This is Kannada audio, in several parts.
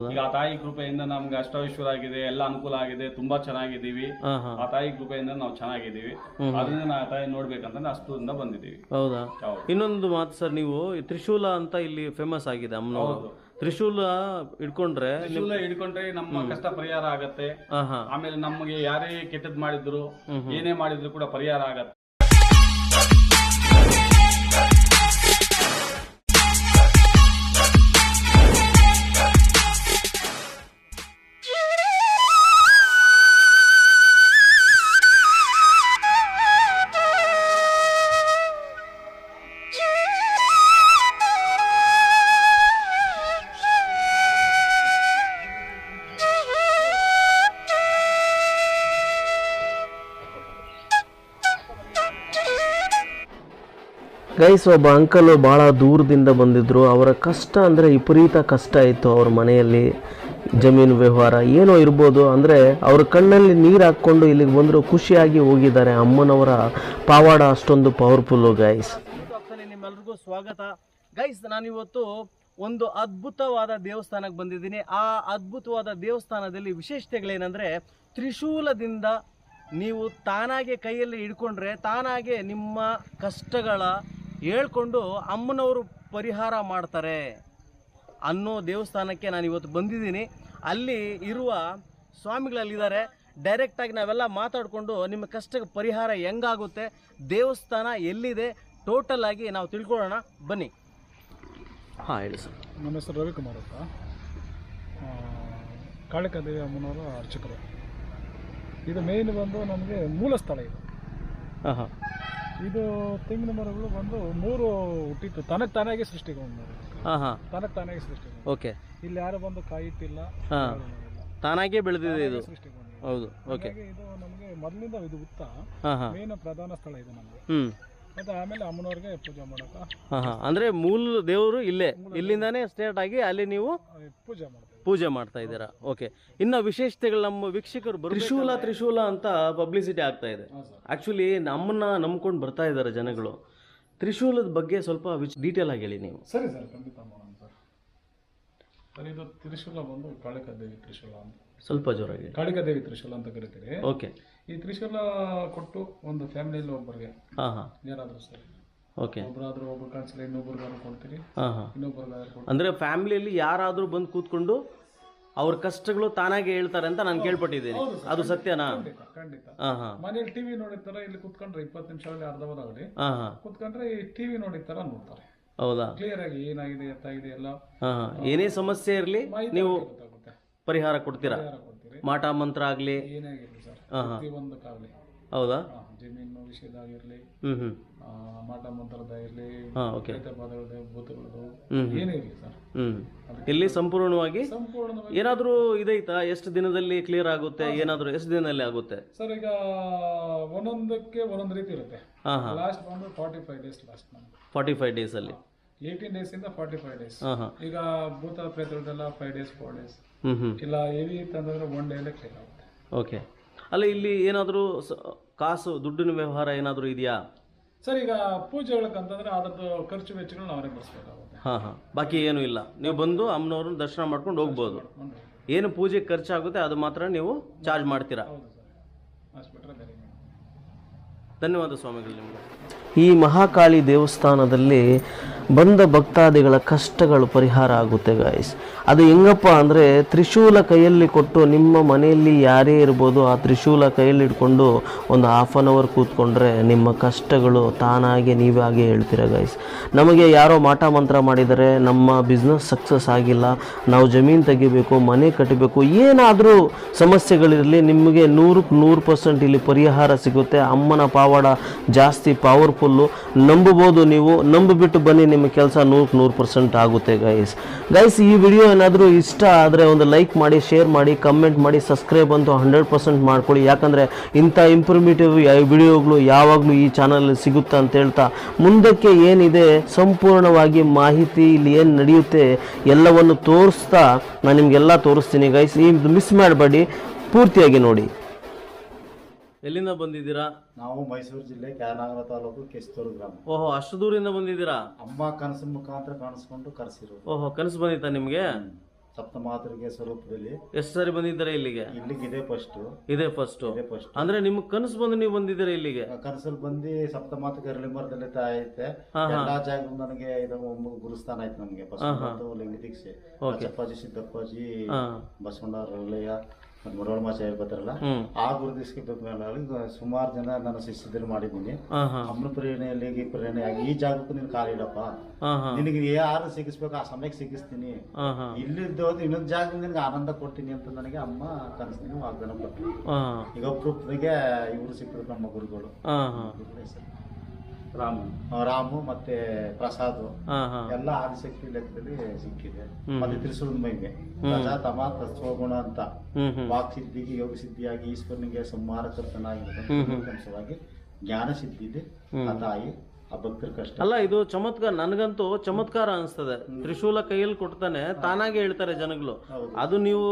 ಈಗ ಆ ತಾಯಿ ಕೃಪೆಯಿಂದ ನಮ್ಗೆ ಅಷ್ಟವಿಶ್ವರ ಆಗಿದೆ ಎಲ್ಲ ಅನುಕೂಲ ಆಗಿದೆ ತುಂಬಾ ಚೆನ್ನಾಗಿದ್ದೀವಿ. ಆ ತಾಯಿ ಕೃಪೆಯಿಂದ ನಾವು ಚೆನ್ನಾಗಿದ್ದೀವಿ. ಅದರಿಂದ ನಾ ಆ ತಾಯಿ ನೋಡ್ಬೇಕಂತಂದ್ರೆ ಅಷ್ಟದಿಂದ ಬಂದಿದ್ದೀವಿ. ಹೌದಾ. ಇನ್ನೊಂದು ಮಾತು ಸರ್ ನೀವು ತ್ರಿಶೂಲ ಅಂತ ಇಲ್ಲಿ ಫೇಮಸ್ ಆಗಿದೆ ಅಮ್ಮನವರು. ತ್ರಿಶೂಲ ಇಟ್ಕೊಂಡ್ರೆ ತ್ರಿಶೂಲ ಹಿಡ್ಕೊಂಡ್ರೆ ನಮ್ಮ ಕಷ್ಟ ಪರಿಹಾರ ಆಗತ್ತೆ. ಆಮೇಲೆ ನಮಗೆ ಯಾರೇ ಕೆಟ್ಟದ್ ಮಾಡಿದ್ರು ಏನೇ ಮಾಡಿದ್ರು ಕೂಡ ಪರಿಹಾರ ಆಗತ್ತೆ. ಗೈಸ್ ಒಬ್ಬ ಅಂಕಲು ಭಾಳ ದೂರದಿಂದ ಬಂದಿದ್ದರು ಅವರ ಕಷ್ಟ ಅಂದರೆ ವಿಪರೀತ ಕಷ್ಟ ಇತ್ತು ಅವ್ರ ಮನೆಯಲ್ಲಿ. ಜಮೀನು ವ್ಯವಹಾರ ಏನೋ ಇರ್ಬೋದು ಅಂದರೆ ಅವ್ರ ಕಣ್ಣಲ್ಲಿ ನೀರು ಹಾಕ್ಕೊಂಡು ಇಲ್ಲಿಗೆ ಬಂದರು, ಖುಷಿಯಾಗಿ ಹೋಗಿದ್ದಾರೆ. ಅಮ್ಮನವರ ಪಾವಾಡ ಅಷ್ಟೊಂದು ಪವರ್ಫುಲ್ಲು ಗೈಸ್ ನಿಮ್ಮೆಲ್ರಿಗೂ ಸ್ವಾಗತ. ಗೈಸ್ ನಾನಿವತ್ತು ಒಂದು ಅದ್ಭುತವಾದ ದೇವಸ್ಥಾನಕ್ಕೆ ಬಂದಿದ್ದೀನಿ. ಆ ಅದ್ಭುತವಾದ ದೇವಸ್ಥಾನದಲ್ಲಿ ವಿಶೇಷತೆಗಳೇನೆಂದರೆ, ತ್ರಿಶೂಲದಿಂದ ನೀವು ತಾನಾಗೆ ಕೈಯಲ್ಲಿ ಹಿಡ್ಕೊಂಡ್ರೆ, ತಾನಾಗೆ ನಿಮ್ಮ ಕಷ್ಟಗಳ ಹೇಳ್ಕೊಂಡು ಅಮ್ಮನವರು ಪರಿಹಾರ ಮಾಡ್ತಾರೆ ಅನ್ನೋ ದೇವಸ್ಥಾನಕ್ಕೆ ನಾನು ಇವತ್ತು ಬಂದಿದ್ದೀನಿ. ಅಲ್ಲಿ ಇರುವ ಸ್ವಾಮಿಗಳಲ್ಲಿದ್ದಾರೆ. ಡೈರೆಕ್ಟಾಗಿ ನಾವೆಲ್ಲ ಮಾತಾಡಿಕೊಂಡು ನಿಮ್ಮ ಕಷ್ಟಕ್ಕೆ ಪರಿಹಾರ ಹೆಂಗಾಗುತ್ತೆ ದೇವಸ್ಥಾನ ಎಲ್ಲಿದೆ ಟೋಟಲ್ ಆಗಿ ನಾವು ತಿಳ್ಕೊಳ್ಳೋಣ. ಬನ್ನಿ. ಹಾಂ ಹೇಳಿ ಸರ್. ನಮ್ಮ ಹೆಸರು ರವಿಕುಮಾರ್ ಅಂತ. ಆ, ಕಾಳಿಕಾದೇವಿ ಅಮ್ಮನವರ ಅರ್ಚಕರು. ಇದು ಮೇಯ್ನ್ ಬಂದು ನಮಗೆ ಮೂಲ ಸ್ಥಳ ಇದು. ಹಾಂ ಹಾಂ ಇದು ತೆಂಗಿನ ಮರಗಳು ಬಂದು ಮೂರು ಹುಟ್ಟಿತ್ತು. ತನಕ್ ತಾನಾಗೆ ಸೃಷ್ಟಿಗೊಂಡು ಹಾಂ ಹಾಂ. ತನಗೆ ತಾನಾಗೆ ಸೃಷ್ಟಿ ಓಕೆ. ಇಲ್ಲಿ ಯಾರು ಬಂದು ಕಾಯಿಟ್ಟಿಲ್ಲ ಹಾಂ. ತಾನಾಗೆ ಬೆಳೆದಿದೆ ಇದು. ಸೃಷ್ಟಿಗೊಂಡು ಹೌದು ಓಕೆ. ಇದು ನಮಗೆ ಮೊದಲಿಂದ ಇದು ಉತ್ತ ಹಾಂ ಹಾಂ. ಮೇನ್ ಪ್ರಧಾನ ಸ್ಥಳ ಇದು ನಮಗೆ. ಹ್ಞೂ ಮತ್ತೆ ಆಮೇಲೆ ಅಮ್ಮನವ್ರಿಗೆ ಪೂಜೆ ಮಾಡಕ ಹಾಂ ಹಾಂ. ಅಂದರೆ ಮೂಲ ದೇವರು ಇಲ್ಲೇ. ಇಲ್ಲಿಂದಾನೇ ಸ್ಟಾರ್ಟ್ ಆಗಿ ಅಲ್ಲಿ ನೀವು ಪೂಜೆ ಮಾಡ್ತೇವೆ. ಪೂಜೆ ಮಾಡ್ತಾ ಇದ್ದೀರಾ? ಓಕೆ ಇನ್ನು ವಿಶೇಷತೆಗಳು ನಮ್ಮ ವೀಕ್ಷಕರು ತ್ರಿಶೂಲ ತ್ರಿಶೂಲ ಅಂತ ಪಬ್ಲಿಸಿಟಿ ಆಗ್ತಾ ಇದೆ. ಆ್ಯಕ್ಚುಲಿ ನಮ್ಮನ್ನ ನಂಬ್ಕೊಂಡು ಬರ್ತಾ ಇದ್ದಾರೆ ಜನಗಳು. ತ್ರಿಶೂಲದ ಬಗ್ಗೆ ಸ್ವಲ್ಪ ಡೀಟೇಲ್ ಆಗಿ ಹೇಳಿ ನೀವು. ಸರಿ ಸರ್ ಖಂಡಿತ ಮಾಡೋಣ ಸರ್. ಸರ್ ಇದು ತ್ರಿಶೂಲ ಬಂದು ಕಾಳಿಕಾದೇವಿ ತ್ರಿಶೂಲ ಅಂತ. ಸ್ವಲ್ಪ ಜೋರಾಗಿ. ಕಾಳಿಕಾದೇವಿ ತ್ರಿಶೂಲ ಅಂತ ಕರಿತೀರಿ ಓಕೆ ಈ ತ್ರಿಶೂಲ ಕೊಟ್ಟು ಒಂದು ಫ್ಯಾಮಿಲಿಯಲ್ಲಿ ಒಬ್ಬರಿಗೆ ಹಾಂ ಹಾಂ. ಏನಾದರೂ ಸರಿ. ಓಕೆ. ಒಬ್ಬರಾದ್ರೂ ಒಬ್ರು ಕಾಣಿಸಲಿ ಇನ್ನೊಬ್ರಿಗಾದ್ರು ಕೊಡ್ತೀರಿ. ಹಾಂ ಹಾಂ. ಇನ್ನೊಬ್ರಿಗಾದ್ರು ಕೊಡ್ತೀರಿ. ಅಂದರೆ ಫ್ಯಾಮಿಲಿಯಲ್ಲಿ ಯಾರಾದರೂ ಬಂದು ಕೂತ್ಕೊಂಡು ಅವ್ರ ಕಷ್ಟಗಳು ತಾನಾಗೆ ಹೇಳ್ತಾರೆ ಅಂತ ನಾನು ಕೇಳ್ಪಟ್ಟಿದ್ದೀನಿ. ಅದು ಸತ್ಯನಾ? ಖಂಡಿತ ಹಾಂ ಹಾಂ. ಮನೇಲಿ ಟಿವಿ ನೋಡಿರ್ತಾರೆ ಇಲ್ಲಿ ಕುತ್ಕೊಂಡ್ರೆ ಇಪ್ಪತ್ತು ನಿಮಿಷದಲ್ಲಿ ಅರ್ಧ ಆಗಲಿ. ಹಾಂ ಹಾಂ. ಕುತ್ಕೊಂಡ್ರೆ ಈ ಟಿವಿ ನೋಡಿರ್ತಾರ ನೋಡ್ತಾರೆ. ಹೌದಾ? ಕ್ಲಿಯರ್ ಆಗಿ ಏನಾಗಿದೆ ಎತ್ತಾಗಿದೆ ಎಲ್ಲ. ಹಾಂ ಹಾಂ. ಏನೇ ಸಮಸ್ಯೆ ಇರಲಿ ನೀವು ಪರಿಹಾರ ಕೊಡ್ತೀರಾ? ಮಾಟ ಮಂತ್ರ ಆಗಲಿ. ಏನೇ ಆಗಿರಲಿ ಸರ್ ಪ್ರತಿಯೊಂದಕ್ಕಾಗಲಿ ಹೌದಾ? ಜಮೀನು ವಿಷಯದಾಗಿರಲಿ ಹ್ಞೂ ಆ, ಮಾಟ ಮಂತ್ರದ ಇರಲಿ ಹಾಂ ಓಕೆ. ಪದಗಳದ್ದು ಭೂತಗಳದ್ದು ಹ್ಮ್. ಏನೇ ಇರಲಿ ಸರ್. ಹ್ಞೂ ಇಲ್ಲಿ ಸಂಪೂರ್ಣವಾಗಿ ಸಂಪೂರ್ಣವಾಗಿ ಏನಾದರೂ ಇದೈತಾ? ಎಷ್ಟು ದಿನದಲ್ಲಿ ಕ್ಲಿಯರ್ ಆಗುತ್ತೆ? ಏನಾದರೂ ಎಷ್ಟು ದಿನದಲ್ಲಿ ಆಗುತ್ತೆ? ಸರ್ ಈಗ ಒಂದೊಂದಕ್ಕೆ ಒಂದೊಂದು ರೀತಿ ಇರುತ್ತೆ. ಹಾಂ ಹಾಂ. ಲಾಸ್ಟ್ ಬಂದು ಫಾರ್ಟಿ ಫೈವ್ ಡೇಸ್ ಲಾಸ್ಟ್ ನಮ್ಗೆ ಫಾರ್ಟಿ ಫೈವ್ ಡೇಸಲ್ಲಿ ಏಯ್ಟೀನ್ ಡೇಸ್ ಇಂದ ಫಾರ್ಟಿ ಫೈವ್ ಡೇಸ್ ಹಾಂ ಹಾಂ. ಈಗ ಭೂತ ಪ್ರೇತಗಳದೆಲ್ಲ ಫೈವ್ ಡೇಸ್ ಫೋರ್ ಡೇಸ್ ಹ್ಞೂ ಹ್ಞೂ ಇಲ್ಲ ಹೆವಿ ಅಂತಂದ್ರೆ ಒನ್ ಡೇಲೆ ಕ್ಲಿಯರ್ ಆಗುತ್ತೆ. ಓಕೆ. ಅಲ್ಲ ಇಲ್ಲಿ ಏನಾದರೂ ಕಾಸು ದುಡ್ಡಿನ ವ್ಯವಹಾರ ಏನಾದರೂ ಇದೆಯಾ? ಸರ್ ಈಗ ಪೂಜೆಗಳಕ್ಕಂತಂದ್ರೆ ಅದರದ್ದು ಖರ್ಚು ವೆಚ್ಚಗಳನ್ನ ಅವರೇ ಬರ್ಸ್ಬೇಕಾಗುತ್ತೆ ಹಾಂ ಹಾಂ. ಬಾಕಿ ಏನೂ ಇಲ್ಲ. ನೀವು ಬಂದು ಅಮ್ಮನವ್ರನ್ನ ದರ್ಶನ ಮಾಡ್ಕೊಂಡು ಹೋಗ್ಬೋದು. ಏನು ಪೂಜೆ ಖರ್ಚಾಗುತ್ತೆ ಅದು ಮಾತ್ರ ನೀವು ಚಾರ್ಜ್ ಮಾಡ್ತೀರಾ ಹೌದು ಸರ್. ಅಷ್ಟು ಬಿಟ್ಟರೆ ಬೇರೆ ಏನಿಲ್ಲ. ಧನ್ಯವಾದ ಸ್ವಾಮಿಗಳು ನಿಮಗೆ. ಈ ಮಹಾಕಾಳಿ ದೇವಸ್ಥಾನದಲ್ಲಿ ಬಂದ ಭಕ್ತಾದಿಗಳ ಕಷ್ಟಗಳು ಪರಿಹಾರ ಆಗುತ್ತೆ ಗಾಯಸ್ ಅದು ಹೆಂಗಪ್ಪ ಅಂದರೆ ತ್ರಿಶೂಲ ಕೈಯಲ್ಲಿ ಕೊಟ್ಟು ನಿಮ್ಮ ಮನೆಯಲ್ಲಿ ಯಾರೇ ಇರ್ಬೋದು ಆ ತ್ರಿಶೂಲ ಕೈಯಲ್ಲಿ ಇಟ್ಕೊಂಡು ಒಂದು ಹಾಫ್ ಆನ್ ಅವರ್ ಕೂತ್ಕೊಂಡ್ರೆ ನಿಮ್ಮ ಕಷ್ಟಗಳು ತಾನಾಗೆ ನೀವಾಗೆ ಹೇಳ್ತೀರ ಗಾಯಸ್ ನಮಗೆ ಯಾರೋ ಮಾಟ ಮಂತ್ರ ಮಾಡಿದರೆ ನಮ್ಮ ಬಿಸ್ನೆಸ್ ಸಕ್ಸಸ್ ಆಗಿಲ್ಲ. ನಾವು ಜಮೀನು ತೆಗಿಬೇಕು, ಮನೆ ಕಟ್ಟಬೇಕು, ಏನಾದರೂ ಸಮಸ್ಯೆಗಳಿರಲಿ ನಿಮಗೆ ನೂರಕ್ಕೆ ನೂರು ಪರ್ಸೆಂಟ್ ಇಲ್ಲಿ ಪರಿಹಾರ ಸಿಗುತ್ತೆ. ಅಮ್ಮನ ಪಾವಾಡ ಜಾಸ್ತಿ ಪವರ್ಫುಲ್ಲು ನಂಬಬಹುದು ನೀವು. ನಂಬಿಬಿಟ್ಟು ಬನ್ನಿ ನಿಮ್ಮ ಕೆಲಸ ನೂರಕ್ಕೆ ನೂರು ಪರ್ಸೆಂಟ್ ಆಗುತ್ತೆ ಗೈಸ್ ಗೈಸ್ ಈ ವಿಡಿಯೋ ಏನಾದರೂ ಇಷ್ಟ ಆದರೆ ಒಂದು ಲೈಕ್ ಮಾಡಿ ಶೇರ್ ಮಾಡಿ ಕಮೆಂಟ್ ಮಾಡಿ ಸಬ್ಸ್ಕ್ರೈಬ್ ಅಂತೂ ಹಂಡ್ರೆಡ್ ಪರ್ಸೆಂಟ್ ಮಾಡ್ಕೊಳ್ಳಿ. ಯಾಕಂದರೆ ಇಂಥ ಇಂಪ್ರೂಮೇಟಿವ್ ವಿಡಿಯೋಗಳು ಯಾವಾಗಲೂ ಈ ಚಾನಲಲ್ಲಿ ಸಿಗುತ್ತಾ ಅಂತ ಹೇಳ್ತಾ ಮುಂದಕ್ಕೆ ಏನಿದೆ, ಸಂಪೂರ್ಣವಾಗಿ ಮಾಹಿತಿ ಇಲ್ಲಿ ಏನು ನಡೆಯುತ್ತೆ ಎಲ್ಲವನ್ನು ತೋರಿಸ್ತಾ ನಾನು ನಿಮಗೆಲ್ಲ ತೋರಿಸ್ತೀನಿ ಗೈಸ್ ಈ ಮಿಸ್ ಮಾಡಬೇಡಿ, ಪೂರ್ತಿಯಾಗಿ ನೋಡಿ. ಎಲ್ಲಿಂದ ಬಂದಿದ್ದೀರಾ? ನಾವು ಮೈಸೂರು ಜಿಲ್ಲೆ ಕ್ಯಾನಗರ ತಾಲೂಕು ಕೆಸ್ತೂರು ಗ್ರಾಮ. ಓಹೋ ಅಷ್ಟು ದೂರಿಂದ ಬಂದಿದ್ದೀರಾ? ಅಮ್ಮ ಕನಸಿನ ಮುಖಾಂತರ ಕಾಣಿಸ್ಕೊಂಡು ಕರೆಸಿರೋದು. ಓಹೋ ಕನಸು ಬಂದಿತ್ತಾ ನಿಮಗೆ? ಸಪ್ತಮಾತೃಗೆ ಸ್ವರೂಪದಲ್ಲಿ. ಎಷ್ಟು ಸಾರಿ ಬಂದಿದ್ದಾರೆ ಇಲ್ಲಿಗೆ? ಇಲ್ಲಿಗೆ ಇದೆ ಫಸ್ಟ್ ಇದೇ ಫಸ್ಟ್ ಇದೇ ಫಸ್ಟ್ ಅಂದ್ರೆ ನಿಮ್ಗೆ ಕನಸು ಬಂದು ನೀವು ಬಂದಿದ್ದೀರಾ ಇಲ್ಲಿಗೆ? ಕನಸಲ್ಲಿ ಬಂದು ಸಪ್ತಮಾತೃಕೆ ಅರಳಿ ಮರದಲ್ಲಿ ಐತೆ ಎಲ್ಲಾ ಜಾಗ ನನಗೆ ಇದು ಗುರುಸ್ಥಾನ ಆಯ್ತು ನಮಗೆ. ಬಸವಣ್ಣ ಲಿಂಗ ದೀಕ್ಷೆ. ಚಪ್ಪಾಜಿ ಸಿದ್ದಪ್ಪಾಜಿ ಬಸವಣ್ಣ ರೊಳ್ಳೆಯ ಮತ್ತು ಮರವಳ್ಮಾಚಾರ್ಯ ಬರ್ತಾರಲ್ಲ ಆ ಮೇಲೆ ಸುಮಾರು ಜನ ನನ್ನ ಶಿಷ್ಯದಲ್ಲಿ ಮಾಡಿದ್ದೀನಿ. ಅಮ್ಮನ ಪ್ರೇರಣೆಯಲ್ಲಿ ಈ ಪ್ರೇರಣೆಯಾಗಿ ಈ ಜಾಗಕ್ಕೂ ನೀನು ಕಾಲಿಡಪ್ಪ ನಿನಗೆ ಯಾರು ಸಿಗಿಸ್ಬೇಕು ಆ ಸಮಯಕ್ಕೆ ಸಿಗಿಸ್ತೀನಿ. ಇಲ್ಲಿದ್ದ ಹೋದ್ರೆ ಇನ್ನೊಂದು ಜಾಗದಿಂದ ನಿನಗೆ ಆನಂದ ಕೊಡ್ತೀನಿ ಅಂತ ನನಗೆ ಅಮ್ಮ ಕನಸಿನ ವಾಗ್ದಾನ ಕೊಟ್ಟರು ಈಗ ಪ್ರೂಫ್ಗೆ ಇವರು ಸಿಕ್ಕರು ನಮ್ಮ ಗುರುಗಳು ಹಾ ಹಾ ಗುರುಗಳ ಹೆಸರು. ರಾಮ. ರಾಮು ಮತ್ತೆ ಪ್ರಸಾದ್ ಎಲ್ಲ ಆದಿಶಕ್ತಿ ಲೆಕ್ಕದಲ್ಲಿ ಸಿಕ್ಕಿದೆ. ಮತ್ತೆ ತ್ರಿಶೂಲದ ಮಹಿಮೆ ಪ್ರಜಾ ತಮ ತತ್ವಗುಣ ಅಂತ. ವಾಕ್ ಸಿದ್ಧಿಗೆ ಯೋಗ ಸಿದ್ಧಿಯಾಗಿ ಈಶ್ವರನಿಗೆ ಸಂಹಾರಕರ್ತನಾಗಿರುತ್ತೆ ಅಂಶವಾಗಿ ಜ್ಞಾನ ಸಿದ್ಧಿ ಇದೆ. ಆ ತಾಯಿ ಆ ಭಕ್ತರ ಕಷ್ಟ ಅಲ್ಲ ಇದು ಚಮತ್ಕಾರ ನನಗಂತೂ ಚಮತ್ಕಾರ ಅನಿಸ್ತದೆ. ತ್ರಿಶೂಲ ಕೈಯಲ್ಲಿ ಕೊಡ್ತಾನೆ ತಾನಾಗೆ ಹೇಳ್ತಾರೆ ಜನಗಳು. ಅದು ನೀವು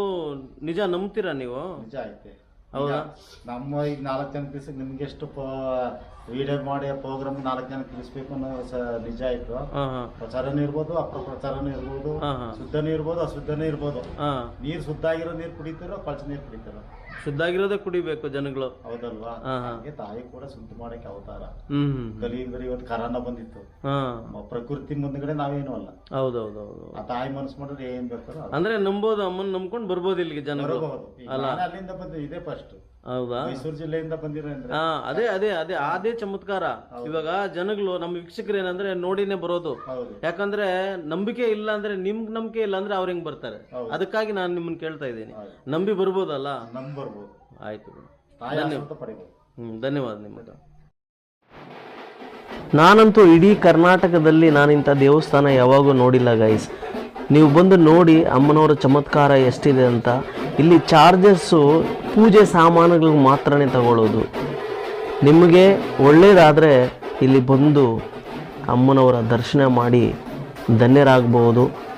ನಿಜ ನಂಬ್ತೀರಾ ನೀವು? ನಿಜ ಐತೆ. ಈಗ ನಮ್ಮ ಈಗ ನಾಲ್ಕು ಜನ ತಿಳಿಸಿ ನಿಮ್ಗೆ ಎಷ್ಟು ವಿಡಿಯೋ ಮಾಡಿ ಪ್ರೋಗ್ರಾಮ್ ನಾಲ್ಕು ಜನ ತಿಳಿಸ್ಬೇಕು ಅನ್ನೋ ಸ ನಿಜ ಆಯ್ತು ಪ್ರಚಾರನೂ ಇರ್ಬೋದು ಅಪ್ರಪ್ರಚಾರನೂ ಇರ್ಬೋದು ಶುದ್ಧನೂ ಇರ್ಬೋದು ಅಶುದ್ಧನೂ ಇರ್ಬೋದು. ನೀರು ಶುದ್ಧ ಆಗಿರೋ ನೀರು ಕುಡಿತಾರೋ ಕೊಳಚ ನೀರು ಕುಡಿತಾರೋ? ಶುದ್ಧ ಆಗಿರೋದೇ ಕುಡಿಬೇಕು ಜನಗಳು. ಹೌದಲ್ವಾ? ಹಾ, ಹಾ. ಹಾಗೆ ತಾಯಿ ಕೂಡ ಶುದ್ಧ ಮಾಡಕ್ಕೆ ಅವತಾರ. ಹ್ಮ್ ಹ್ಮ್ ಕಲಿಯುಗದಲ್ಲಿ ಇವತ್ತು ಕರೋನಾ ಬಂದಿತ್ತು. ಹಾ. ಮ- ಪ್ರಕೃತಿ ಮುಂದ್ಗಡೆ ನಾವೇನು ಅಲ್ಲ. ಹೌದೌದೌದು ಆ ತಾಯಿ ಮನಸ್ಸು ಮಾಡಿದ್ರೆ ಏನ್ ಬೇಕಾದ್ರೂ ಅದು. ಅಂದ್ರೆ ನಂಬೋದು ಅಮ್ಮನ್ ನಂಬ್ಕೊಂಡು ಬರ್ಬೋದು ಇಲ್ಲಿಗೆ ಜನಗಳು. ಬರಬಹುದು ಈಗ ನಾನು ಅಲ್ಲಿಂದ ಬಂದ ಇದೇ ಫಸ್ಟ್ ಹೌದಾ? ಮೈಸೂರು ಜಿಲ್ಲೆಯಿಂದ ಬಂದಿರೋ ಹಾ ಅದೇ ಅದೇ ಅದೇ ಅದೇ ಚಮತ್ಕಾರ. ಇವಾಗ ಜನಗಳು ನಮ್ಮ ವೀಕ್ಷಕರು ಏನಂದ್ರೆ ನೋಡಿನೇ ಬರೋದು. ಯಾಕಂದ್ರೆ ನಂಬಿಕೆ ಇಲ್ಲ ಅಂದ್ರೆ ನಿಮ್ ನಂಬಿಕೆ ಇಲ್ಲ ಅಂದ್ರೆ ಅವ್ರ ಹೆಂಗ್ ಬರ್ತಾರೆ? ಅದಕ್ಕಾಗಿ ನಾನು ನಿಮ್ಮನ್ನ ಕೇಳ್ತಾ ಇದ್ದೀನಿ. ನಂಬಿ ಬರ್ಬೋದಲ್ಲ? ಆಯ್ತು ಹ್ಮ್ ಧನ್ಯವಾದ ನಿಮ್ಮದು. ನಾನಂತೂ ಇಡೀ ಕರ್ನಾಟಕದಲ್ಲಿ ನಾನಿಂಥ ದೇವಸ್ಥಾನ ಯಾವಾಗೂ ನೋಡಿಲ್ಲ ಗೈಸ್ ನೀವು ಬಂದು ನೋಡಿ ಅಮ್ಮನವರ ಚಮತ್ಕಾರ ಎಷ್ಟಿದೆ ಅಂತ. ಇಲ್ಲಿ ಚಾರ್ಜಸ್ಸು ಪೂಜೆ ಸಾಮಾನುಗಳಿಗೆ ಮಾತ್ರನೇ ತಗೊಳ್ಳೋದು. ನಿಮಗೆ ಒಳ್ಳೆಯದಾದರೆ ಇಲ್ಲಿ ಬಂದು ಅಮ್ಮನವರ ದರ್ಶನ ಮಾಡಿ ಧನ್ಯರಾಗಬಹುದು.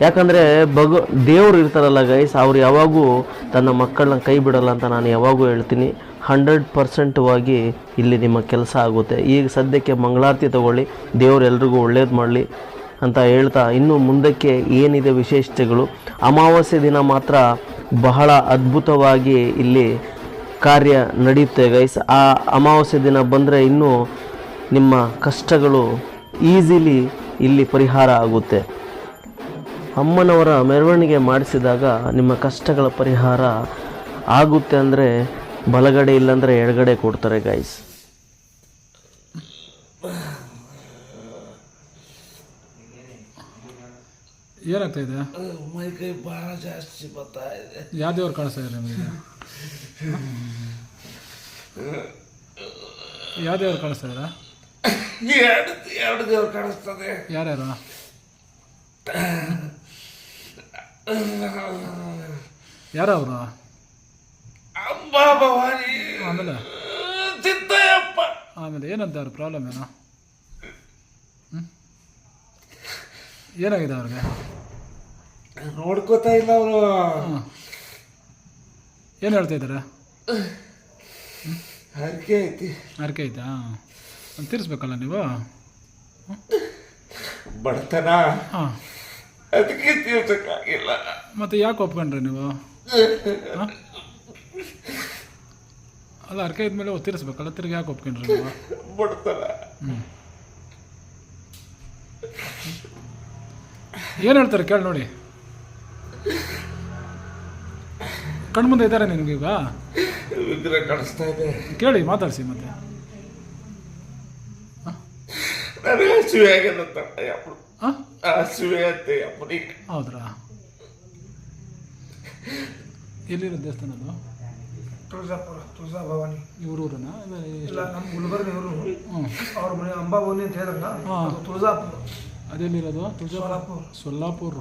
ಯಾಕಂದರೆ ಭಗ, ದೇವರು ಇರ್ತಾರಲ್ಲ ಗೈಸ್ ಅವ್ರು ಯಾವಾಗೂ ತನ್ನ ಮಕ್ಕಳನ್ನ ಕೈ ಬಿಡಲ್ಲ ಅಂತ ನಾನು ಯಾವಾಗೂ ಹೇಳ್ತೀನಿ. ಹಂಡ್ರೆಡ್ ಪರ್ಸೆಂಟ್ವಾಗಿ ಇಲ್ಲಿ ನಿಮ್ಮ ಕೆಲಸ ಆಗುತ್ತೆ. ಈಗ ಸದ್ಯಕ್ಕೆ ಮಂಗಳಾರತಿ ತಗೊಳ್ಳಿ, ದೇವರು ಎಲ್ರಿಗೂ ಒಳ್ಳೇದು ಮಾಡಲಿ. ಅಂತ ಹೇಳ್ತಾ ಇನ್ನು ಮುಂದಕ್ಕೆ ಏನಿದೆ ವಿಶೇಷತೆಗಳು? ಅಮಾವಾಸ್ಯೆ ದಿನ ಮಾತ್ರ ಬಹಳ ಅದ್ಭುತವಾಗಿ ಇಲ್ಲಿ ಕಾರ್ಯ ನಡೆಯುತ್ತೆ ಗೈಸ್ ಆ ಅಮಾವಾಸ್ಯೆ ದಿನ ಬಂದರೆ ಇನ್ನೂ ನಿಮ್ಮ ಕಷ್ಟಗಳು ಈಸಿಲಿ ಇಲ್ಲಿ ಪರಿಹಾರ ಆಗುತ್ತೆ. ಅಮ್ಮನವರ ಮೆರವಣಿಗೆ ಮಾಡಿಸಿದಾಗ ನಿಮ್ಮ ಕಷ್ಟಗಳ ಪರಿಹಾರ ಆಗುತ್ತೆ ಅಂದರೆ ಬಲಗಡೆ ಇಲ್ಲಾಂದರೆ ಎಡಗಡೆ ಕೊಡ್ತಾರೆ ಗೈಸ್ ಏನಾಗ್ತಾ ಇದೆ ಮೈ ಕೈ ಭಾಳ ಜಾಸ್ತಿ ಬರ್ತಾ ಇದೆ ಯಾವ ದೇವ್ರು ಕಾಣಿಸ್ತಾ ಇದೆ ನಿಮಗೆ? ಯಾವ ದೇವ್ರು ಕಾಣಿಸ್ತಾ ಇದ್ದಾರೆ ಎರಡು ಎರಡು ದೇವ್ರು ಕಾಣಿಸ್ತದೆ. ಯಾರ್ಯಾರು? ಯಾರವರು? ಅಂಬಾ ಭವಾನಿ. ಆಮೇಲೆ? ಚಿತ್ತಯ್ಯಪ್ಪ. ಆಮೇಲೆ ಏನಂತ ಅವ್ರ ಪ್ರಾಬ್ಲಮ್ ಏನು? ಏನಾಗಿದೆ ಅವ್ರಿಗೆ? ನೋಡ್ಕೋತಾ ಇಲ್ಲ ಅವರು. ಏನು ಹೇಳ್ತಾ ಇದ್ದಾರೆ ಹರಕೆ ಐತಿ. ಹರಕೆ ಐತಾ? ಅಂತ ತೀರಿಸ್ಬೇಕಲ್ಲ ನೀವು? ಬಡತನ. ಹಾಂ. ಅದಕ್ಕೆ ತೀರ್ಸಕ್ಕಾಗಿಲ್ಲ. ಮತ್ತೆ ಯಾಕೆ ಒಪ್ಕೊಂಡ್ರಿ ನೀವು? ಅಲ್ಲ ಅರ್ಕೆ ಇದ್ಮೇಲೆ ತೀರಿಸ್ಬೇಕಲ್ಲ ತಿರ್ಗಿ ಯಾಕೆ ಒಪ್ಕೊಂಡ್ರಿ ನೀವು? ಬಡತನ. ಏನು ಹೇಳ್ತಾರೆ ಕೇಳಿ ನೋಡಿ. ಕಣ್ಮುಂದೆ ಇದ್ದಾರೆ ನಿನಗೀಗ ವಿಗ್ರಹ ಕಾಣಿಸ್ತಾ ಇದೆ. ಕೇಳಿ ಮಾತಾಡಿಸಿ ಮತ್ತೆ. ನನಗೆ ಹಸಿವೆ ಆಗ್ಯದಂತ ಹಸಿವೆ ಅಂತೆ ಅಪ್ಪನಿಗೆ ಹೌದ್ರಾ? ಎಲ್ಲಿರೋ ದೇವಸ್ಥಾನ ಅದು? ತುಳಜಾಪುರ ತುಳಜಾ ಭವಾನಿ. ಇವ್ರ ಊರನ? ಇಲ್ಲ ನಮ್ಮ ಗುಲ್ಬರ್ಗ ಇವರು ಅವ್ರ ಮನೆ ಅಂಬಾಭವನಿ ಅಂತ ಹೇಳಿದ್ರಲ್ಲ ಹಾ. ಅದು ತುಳಜಾಪುರ. ಅದೆಲ್ಲಿರೋದು? ತುಳಜಾಪುರ? ಸೊಲ್ಲಾಪುರ.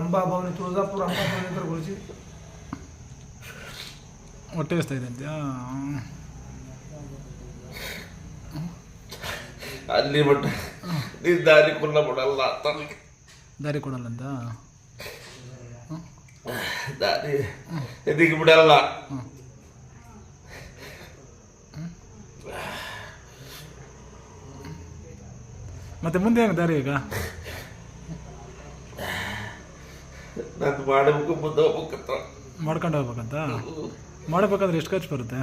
ಅಂಬಾಭವನಿ ತುಳಜಾಪುರ ಅಂಬಾಭವನಿ ಅಂತ ಗುರುಜಿ. ಹೊಟ್ಟೆ ಹಸ್ತಾ ಇದೆ ಅಂತ್ಯಾ ಅಲ್ಲಿ ಬಟ್ ನೀನು ದಾರಿ ಕೊಡಲ್ಲ ಬಿಡಲ್ಲ ಅಂತ ದಾರಿ ಕೊಡಲ್ಲ ಅಂತ? ದಾರಿ ಎದಿಗೆ ಬಿಡಲ್ಲ? ಮತ್ತೆ ಮುಂದೆ ಹೆಂಗೆ ದಾರಿ ಈಗ? ನಾನು ಮಾಡಬೇಕು ಮುಂದೆ ಹೋಗ್ಬೇಕಂತ. ಮಾಡ್ಕೊಂಡು ಹೋಗ್ಬೇಕಂತ? ಮಾಡಬೇಕಾದ್ರೆ ಎಷ್ಟು ಖರ್ಚು ಬರುತ್ತೆ?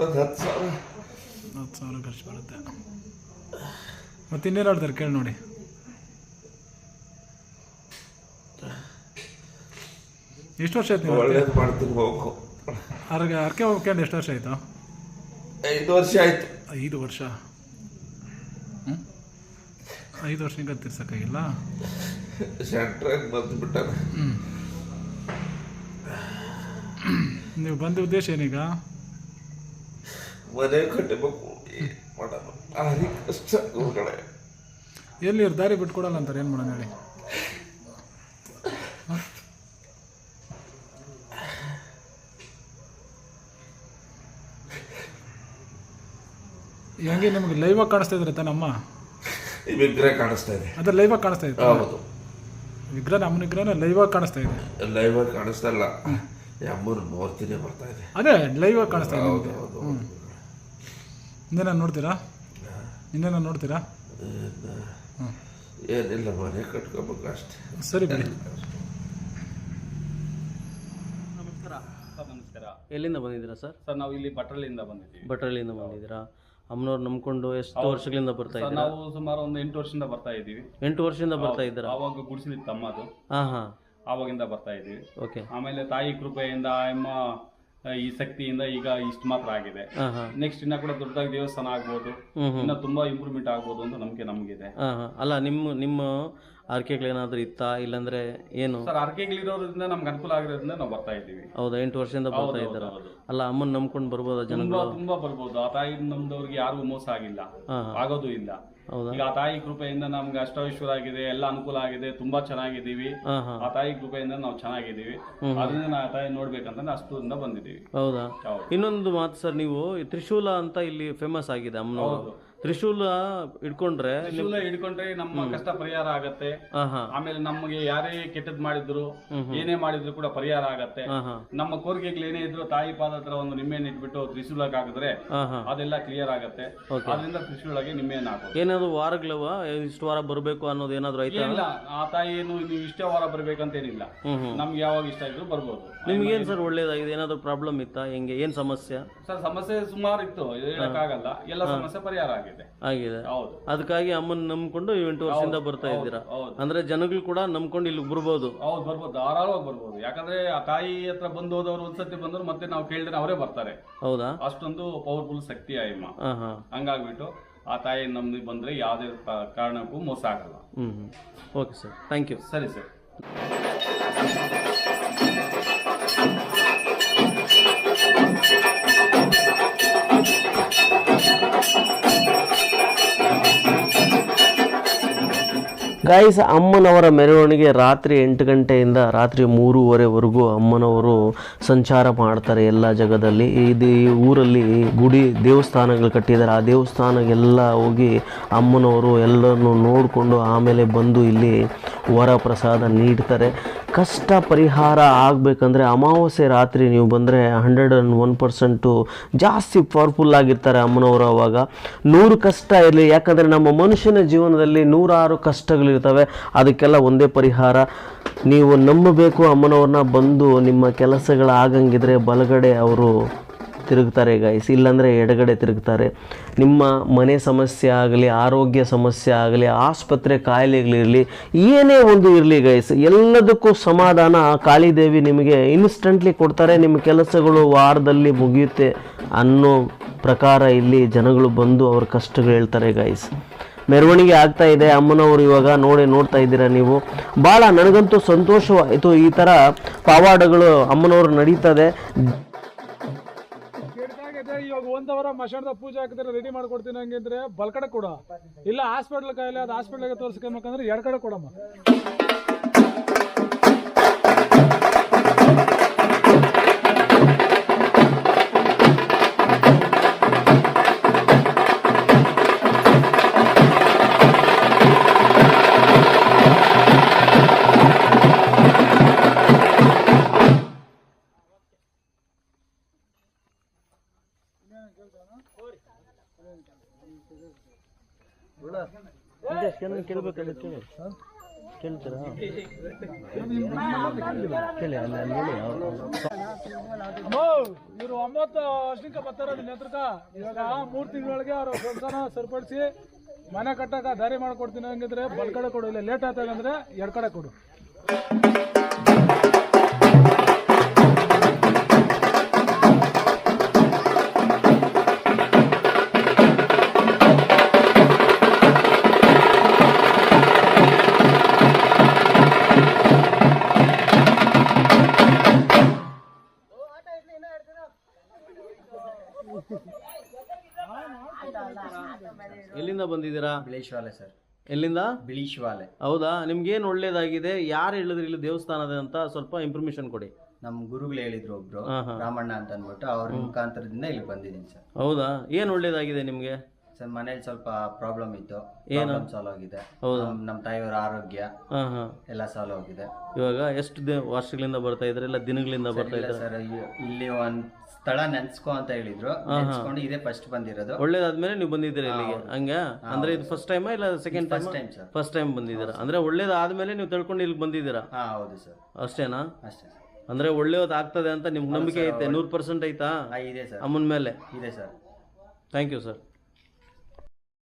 ಒಂದು ಹತ್ತು ಸಾವಿರ. ಹತ್ತು ಸಾವಿರ ಖರ್ಚು ಬರುತ್ತೆ. ಮತ್ತೆ ಇನ್ನೇನು ಆಡ್ತಾರೆ ಕೇಳಿ ನೋಡಿ. ಎಷ್ಟು ವರ್ಷ ಆಯ್ತು ನೀವು ಒಳ್ಳೇದು ಮಾಡ್ತೀನಿ ಹೋಗು ಅರ್ಗೆ ಅರ್ಕೆ ಹೋಗ್ಕೊಂಡು ಎಷ್ಟು ವರ್ಷ ಆಯಿತು? ಐದು ವರ್ಷ ಆಯ್ತು. ಐದು ವರ್ಷ. ಹ್ಞೂ ಐದು ವರ್ಷ ಈಗ ತೀರ್ಸಕ್ಕಾಗಿಲ್ಲ ಸೆಂಟ್ರಾಗಿ ಬಂದ್ಬಿಟ್ಟ ಬಿಟ್ಟಾನ ನೀವು ಬಂದ ಉದ್ದೇಶ ಏನೀಗ? ಮನೆ ಕಟ್ಟಬೇಕು ಏನ್ ಮಾಡೋದು ಭಾರಿ ಕಷ್ಟ ಗುರುಗಳೇ. ಎಲ್ಲಿ ಇವ್ರು ದಾರಿ ಬಿಟ್ಕೊಡಲ್ಲ ಅಂತಾರೆ ಏನು ಮಾಡೋಣ ಹೇಳಿ? ಹೆಂಗೆ ನಿಮ್ಗೆ ಲೈವಾಗಿ ಕಾಣಿಸ್ತಾ ಇದ್ರೆ ತಾನಮ್ಮ? ಈ ವಿಗ್ರಹ ಕಾಣಿಸ್ತಾ ಇದೆ. ಅದೇ ಲೈವಾಗಿ ಕಾಣಿಸ್ತಾ ಇದೆ ಹೌದು. ವಿಗ್ರಹ ನಮ್ಮ ವಿಗ್ರಹನ ಲೈವಾಗಿ ಕಾಣಿಸ್ತಾ ಇದೆ. ಲೈವ್ ಆಗಿ ಕಾಣಿಸ್ತಾ ಇಲ್ಲ. ಅಮ್ಮನ ಮೂರ್ತಿನೇ ಬರ್ತಾ ಇದೆ. ಅದೇ ಲೈವಾಗಿ ಕಾಣಿಸ್ತಾ ಇದೆ ನಿಮಗೆ. ಹೌದು ಹ್ಞೂ ಇನ್ನೇನ ನೋಡ್ತೀರಾ? ಇನ್ನೇನ ನೋಡ್ತೀರಾ? ಏನಿಲ್ಲ ಮನೆ ಕಟ್ಕೋಬೇಕು ಅಷ್ಟೇ. ಸರಿ ಬಿಡಿ. ಸರ್ ನಮಸ್ಕಾರ ಎಲ್ಲಿಂದ ಬಂದಿದ್ದೀರಾ ಸರ್? ಸರ್ ನಾವು ಇಲ್ಲಿ ಭಟ್ರಳ್ಳಿಯಿಂದ ಬಂದಿದ್ದೀವಿ. ಭಟ್ರಳ್ಳಿಯಿಂದ ಬಂದಿದ್ದೀರಾ? ಅಮ್ಮನವ್ರು ನಂಬ್ಕೊಂಡು ಎಷ್ಟು ವರ್ಷಗಳಿಂದ ಬರ್ತಾ ಸರ್ ಇದ್ದೀರಾ? ನಾವು ಸುಮಾರು ಒಂದು ಎಂಟು ವರ್ಷದಿಂದ ಬರ್ತಾ ಇದ್ದೀವಿ. ಎಂಟು ವರ್ಷದಿಂದ ಬರ್ತಾ ಇದ್ದೀರಾ? ಅವಾಗ ಗುಡಿಸಿದ ತಮ್ಮದು. ಹಾಂ ಹಾಂ ಆವಾಗಿಂದ ಬರ್ತಾ ಇದ್ದೀವಿ ಓಕೆ ಆಮೇಲೆ ತಾಯಿ ಕೃಪೆಯಿಂದ ಅಮ್ಮ ಈ ಶಕ್ತಿಯಿಂದ ಈಗ ಇಷ್ಟು ಮಾತ್ರ ಆಗಿದೆ. ನೆಕ್ಸ್ಟ್ ಇನ್ನ ಕೂಡ ದೊಡ್ಡದಾಗಿ ದೇವಸ್ಥಾನ ಆಗ್ಬೋದು. ಇನ್ನ ತುಂಬಾ ಇಂಪ್ರೂವ್ಮೆಂಟ್ ಆಗ್ಬೋದು ಅಂತ ನಂಬಿಕೆ ನಮಗಿದೆ. ಅಲ್ಲ ನಿಮ್ಮ ನಿಮ್ಮ ಆರ್ಕೆಗಳೇನಾದರೂ ಇತ್ತಾ? ಇಲ್ಲಾಂದ್ರೆ ಏನು? ಸರ್ ಅರ್ಕೆಗಳಿರೋದ್ರಿಂದ ನಮ್ಗೆ ಅನುಕೂಲ ಆಗಿರೋದ್ರಿಂದ ನಾವು ಬರ್ತಾ ಇದ್ದೀವಿ. ಹೌದಾ? ಎಂಟು ವರ್ಷದಿಂದ ಬರ್ತಾ ಇದ್ದಾರೆ? ಅಲ್ಲ ಅಮ್ಮನ ನಂಬ್ಕೊಂಡು ಬರ್ಬೋದಾ ತುಂಬಾ ಜನಗಳು? ತುಂಬಾ ಬರ್ಬೋದು. ಆ ತಾಯಿ ನಮ್ದವ್ರಿಗೆ ಯಾರಿಗೂ ಮೋಸ ಆಗಿಲ್ಲ. ಹಾಂ ಹಾಂ. ಆಗೋದು ಇಲ್ಲ. ಹೌದಾ? ಈಗ ಆ ತಾಯಿ ಕೃಪೆಯಿಂದ ನಮ್ಗೆ ಅಷ್ಟವಿಶ್ವರ ಆಗಿದೆ ಎಲ್ಲ ಅನುಕೂಲ ಆಗಿದೆ ತುಂಬಾ ಚೆನ್ನಾಗಿದ್ದೀವಿ. ಹಾಂ ಹಾಂ. ಆ ತಾಯಿ ಕೃಪೆಯಿಂದ ನಾವು ಚೆನ್ನಾಗಿದ್ದೀವಿ. ಅದರಿಂದ ನಾವು ಆ ತಾಯಿ ನೋಡ್ಬೇಕಂತ ಅಷ್ಟೂರಿಂದ ಬಂದಿದ್ದೀವಿ. ಹೌದಾ? ಹೌದು. ಇನ್ನೊಂದು ಮಾತು ಸರ್ ನೀವು ಈ ತ್ರಿಶೂಲ ಅಂತ ಇಲ್ಲಿ ಫೇಮಸ್ ಆಗಿದೆ ಅಮ್ಮನವರು. ತ್ರಿಶೂಲ ಇಟ್ಕೊಂಡ್ರೆ ತ್ರಿಶೂಲ ಹಿಡ್ಕೊಂಡ್ರೆ ನಮ್ಮ ಕಷ್ಟ ಪರಿಹಾರ ಆಗತ್ತೆ. ಹಾಂ ಹಾಂ ಆಮೇಲೆ ನಮಗೆ ಯಾರೇ ಕೆಟ್ಟದ್ ಮಾಡಿದ್ರು ಏನೇ ಮಾಡಿದ್ರು ಕೂಡ ಪರಿಹಾರ ಆಗತ್ತೆ. ಹಾಂ ಹಾಂ ನಮ್ಮ ಕೋರಿಕೆಗಳು ಏನೇ ಇದ್ರು ತಾಯಿ ಪಾದ ಹತ್ರ ಒಂದು ನಿಮ್ಮೆಯನ್ನು ಇಟ್ಬಿಟ್ಟು ತ್ರಿಶೂಲಕ್ಕೆ ಹಾಕಿದ್ರೆ ಹಾಂ ಹಾಂ ಅದೆಲ್ಲ ಕ್ಲಿಯರ್ ಆಗತ್ತೆ. Okay. ಅದರಿಂದ ತ್ರಿಶೂಲಗೆ ನಿಮ್ಮೆಯನ್ನು ಹಾಕೋದು. ಏನಾದ್ರು ವಾರಗಳವ ಇಷ್ಟು ವಾರ ಬರಬೇಕು ಅನ್ನೋದು ಏನಾದ್ರು ಆಯ್ತಾ? ಇಲ್ಲ ಆ ತಾಯಿ ಏನು ನೀವು ಇಷ್ಟೇ ವಾರ ಬರ್ಬೇಕಂತೇನಿಲ್ಲ. ಹ್ಮ್ ಹ್ಮ್ ನಮ್ಗೆ ಯಾವಾಗ ಇಷ್ಟ ಇದ್ರು ಬರ್ಬೋದು. ನಿಮ್ಗೇನ್ ಸರ್ ಒಳ್ಳೇದಾಗಿದೆ ಏನಾದ್ರು ಪ್ರಾಬ್ಲಮ್ ಇತ್ತಾ? ಹೆಂಗೆ? ಏನ್ ಸಮಸ್ಯೆ? ಸರ್ ಸಮಸ್ಯೆ ಸುಮಾರು ಇತ್ತು. ಹೇಳಕ್ಕಾಗಲ್ಲ. ಎಲ್ಲ ಸಮಸ್ಯೆ ಪರಿಹಾರ ಆಗಿದೆ. ಆಗಿದೆ. ಹೌದು. ಅದಕ್ಕಾಗಿ ಅಮ್ಮನ ನಂಬ್ಕೊಂಡು ಎಂಟು ವರ್ಷದಿಂದ ಬರ್ತಾ ಇದ್ದೀರಾ? ಹೌದು. ಅಂದ್ರೆ ಜನಗಳು ಕೂಡ ನಂಬ್ಕೊಂಡು ಇಲ್ಲಿ ಬರ್ಬೋದು. ಹೌದು ಬರ್ಬೋದು. ಧಾರಾಳವಾಗಿ ಬರ್ಬೋದು. ಯಾಕಂದ್ರೆ ಆ ತಾಯಿ ಹತ್ರ ಬಂದು ಹೋದವರು ಒಂದ್ಸತಿ ಬಂದ್ರು ಮತ್ತೆ ನಾವು ಕೇಳಿದ್ರೆ ಅವರೇ ಬರ್ತಾರೆ. ಹೌದಾ? ಅಷ್ಟೊಂದು ಪವರ್ಫುಲ್ ಶಕ್ತಿ ಆ ಅಮ್ಮ ಹಾಂ ಹಾಂ. ಹಂಗಾಗ್ಬಿಟ್ಟು ಆ ತಾಯಿ ನಮ್ದು ಬಂದ್ರೆ ಯಾವುದೇ ಕಾರಣಕ್ಕೂ ಮೋಸ ಆಗಲ್ಲ. Hmm okay sir thank you ಸರಿ ಸರ್. ಗಾಯ್ಸ್ ಅಮ್ಮನವರ ಮೆರವಣಿಗೆ ರಾತ್ರಿ ಎಂಟು ಗಂಟೆಯಿಂದ ರಾತ್ರಿ ಮೂರುವರೆವರೆಗೂ ಅಮ್ಮನವರು ಸಂಚಾರ ಮಾಡ್ತಾರೆ ಎಲ್ಲ ಜಾಗದಲ್ಲಿ. ಇದು ಈ ಊರಲ್ಲಿ ಗುಡಿ ದೇವಸ್ಥಾನಗಳು ಕಟ್ಟಿದ್ದಾರೆ. ಆ ದೇವಸ್ಥಾನಗೆಲ್ಲ ಹೋಗಿ ಅಮ್ಮನವರು ಎಲ್ಲರನ್ನು ನೋಡಿಕೊಂಡು ಆಮೇಲೆ ಬಂದು ಇಲ್ಲಿ ವರ ಪ್ರಸಾದ ನೀಡ್ತಾರೆ. ಕಷ್ಟ ಪರಿಹಾರ ಆಗಬೇಕಂದ್ರೆ ಅಮಾವಾಸ್ಯೆ ರಾತ್ರಿ ನೀವು ಬಂದರೆ ಹಂಡ್ರೆಡ್ ಆ್ಯಂಡ್ ಒನ್ ಪರ್ಸೆಂಟು ಜಾಸ್ತಿ ಪವರ್ಫುಲ್ ಆಗಿರ್ತಾರೆ ಅಮ್ಮನವರು ಅವಾಗ. ನೂರು ಕಷ್ಟ ಇರಲಿ, ಯಾಕಂದರೆ ನಮ್ಮ ಮನುಷ್ಯನ ಜೀವನದಲ್ಲಿ ನೂರಾರು ಕಷ್ಟಗಳಿರ್ತವೆ, ಅದಕ್ಕೆಲ್ಲ ಒಂದೇ ಪರಿಹಾರ. ನೀವು ನಂಬಬೇಕು ಅಮ್ಮನವ್ರನ್ನ ಬಂದು ನಿಮ್ಮ ಕೆಲಸಗಳಾಗಂಗಿದ್ರೆ ಬಲಗಡೆ ಅವರು ತಿರುಗ್ತಾರೆ ಗೈಸ್ ಇಲ್ಲಾಂದರೆ ಎಡಗಡೆ ತಿರುಗ್ತಾರೆ. ನಿಮ್ಮ ಮನೆ ಸಮಸ್ಯೆ ಆಗಲಿ, ಆರೋಗ್ಯ ಸಮಸ್ಯೆ ಆಗಲಿ, ಆಸ್ಪತ್ರೆ ಕಾಯಿಲೆಗಳಿರಲಿ ಏನೇ ಒಂದು ಇರಲಿ ಗೈಸ್ ಎಲ್ಲದಕ್ಕೂ ಸಮಾಧಾನ ಕಾಳಿದೇವಿ ನಿಮಗೆ ಇನ್ಸ್ಟಂಟ್ಲಿ ಕೊಡ್ತಾರೆ. ನಿಮ್ಮ ಕೆಲಸಗಳು ವಾರದಲ್ಲಿ ಮುಗಿಯುತ್ತೆ ಅನ್ನೋ ಪ್ರಕಾರ ಇಲ್ಲಿ ಜನಗಳು ಬಂದು ಅವ್ರ ಕಷ್ಟಗಳು ಹೇಳ್ತಾರೆ ಗೈಸ್ ಮೆರವಣಿಗೆ ಆಗ್ತಾ ಇದೆ. ಅಮ್ಮನವರು ಇವಾಗ ನೋಡಿ ನೋಡ್ತಾ ಇದ್ದೀರಾ ನೀವು. ಭಾಳ ನನಗಂತೂ ಸಂತೋಷವಾಯಿತು. ಈ ಥರ ಪವಾಡಗಳು ಅಮ್ಮನವರು ನಡೀತದೆ. ಇವಾಗ ಒಂದ್ ಅವರ ಮಶಾಣದ ಪೂಜೆ ಹಾಕಿದ್ರೆ ರೆಡಿ ಮಾಡ್ಕೊಡ್ತೀನಿ ಹಂಗಿದ್ರೆ ಬಲ್ಕಡೆ ಕೊಡ ಇಲ್ಲ ಹಾಸ್ಪಿಟ್ಲ್ ಕಾಯಿಲೆ ಅದು ಹಾಸ್ಪಿಟ್ಲಿಗೆ ತೋರಿಸ್ಕೊಬೇಕಂದ್ರೆ ಎರಡು ಕಡೆ ಕೊಡಮ್ಮ. ಕೇಳ್ಬೇಕಾಗಿತ್ತು ಕೇಳ್ತೀರಾ? ಇವರು ಒಂಬತ್ತು ವರ್ಷಕ್ಕೆ ಬರ್ತಾರದು ನೇತೃತ್ವ ಇವಾಗ ಮೂರು ತಿಂಗಳೊಳಗೆ ಅವ್ರ ಸಂಸಾರ ಸರಿಪಡಿಸಿ ಮನೆ ಕಟ್ಟಕ್ಕೆ ದಾರಿ ಮಾಡಿಕೊಡ್ತೀನಿ ಹಂಗಿದ್ರೆ ಬಲ್ ಕಡೆ ಕೊಡು ಇಲ್ಲ ಲೇಟ್ ಆಯ್ತಂದ್ರೆ ಎರಡು ಕಡೆ ಕೊಡು ಎಲ್ಲಿಂದ ಬಂದಿದ್ದೀರಾ? ಬಿಳೀಶ್ವಾಲೆ ಸರ್. ಎಲ್ಲಿಂದ? ಬಿಳೀಶ್ವಾಲೆ ಹೌದಾ? ನಿಮ್ಗೇನು ಒಳ್ಳೇದಾಗಿದೆ? ಯಾರು ಹೇಳಿದ್ರಿ ಇಲ್ಲಿ ದೇವಸ್ಥಾನದ ಅಂತ ಸ್ವಲ್ಪ ಇನ್ಫಾರ್ಮೇಶನ್ ಕೊಡಿ. ನಮ್ಮ ಗುರುಗಳು ಹೇಳಿದ್ರು ಒಬ್ರು ಹಾ, ಹಾ. ರಾಮಣ್ಣ ಅಂತ ಅಂದ್ಬಿಟ್ಟು ಅವ್ರ ಮುಖಾಂತರದಿಂದ ಇಲ್ಲಿ ಬಂದಿದ್ದೀನಿ ಸರ್. ಹೌದಾ? ಏನು ಒಳ್ಳೇದಾಗಿದೆ ನಿಮಗೆ? ಸರ್ ಮನೇಲಿ ಸ್ವಲ್ಪ ಪ್ರಾಬ್ಲಮ್ ಇತ್ತು. ಏನು? ಸಾಲ್ವ್ ಆಗಿದೆ. ಹೌದಾ? ನಮ್- ನಮ್ಮ ತಾಯಿಯವರ ಆರೋಗ್ಯ ಹಾಂ ಹಾಂ. ಎಲ್ಲ ಸಾಲ್ವ್ ಆಗಿದೆ. ಇವಾಗ ಎಷ್ಟು ದಿ ವರ್ಷಗಳಿಂದ ಬರ್ತಾ ಇದ್ರೆ ಇಲ್ಲ ದಿನಗಳಿಂದ ಬರ್ತಾ ಇಲ್ಲ ಇದ್ರೆ ಸರ್ ಇ- ಇಲ್ಲಿ ಒಂದ್ ಸ್ಥಳ ನೆನ್ಸ್ಕೊ ಅಂತ ಹೇಳಿದ್ರು. ನೆನ್ಸ್ಕೊಂಡು ಇದೇ ಫಸ್ಟ್ ಬಂದಿರೋದು. ಒಳ್ಳೇದಾದ್ಮೇಲೆ ನೀವು ಬಂದಿದ್ದೀರಾ ಇಲ್ಲಿಗೆ ಹಂಗ? ಅಂದ್ರೆ ಇದು ಫಸ್ಟ್ ಟೈಮ್ ಇಲ್ಲ second time first time sir first time ಬಂದಿದ್ದೀರಾ? ಅಂದ್ರೆ ಒಳ್ಳೇದಾದ್ಮೇಲೆ ನೀವು ತಿಳ್ಕೊಂಡು ಇಲ್ಲಿ ಬಂದಿದ್ದೀರಾ? ಹಾ ಹೌದು ಸರ್ ಅಷ್ಟೇನಾ? ಅಷ್ಟೇ ಸರ್ ಅಂದ್ರೆ ಒಳ್ಳೇದು ಆಗ್ತದೆ ಅಂತ ನಿಮ್ಗೆ ನಂಬಿಕೆ ಐತೆ? ನೂರು ಪರ್ಸೆಂಟ್ ಐತಾ ಇದೆ ಸರ್ ಅಮ್ಮನ ಮೇಲೆ? ಇದೆ ಸರ್ ಥ್ಯಾಂಕ್ ಯು ಸರ್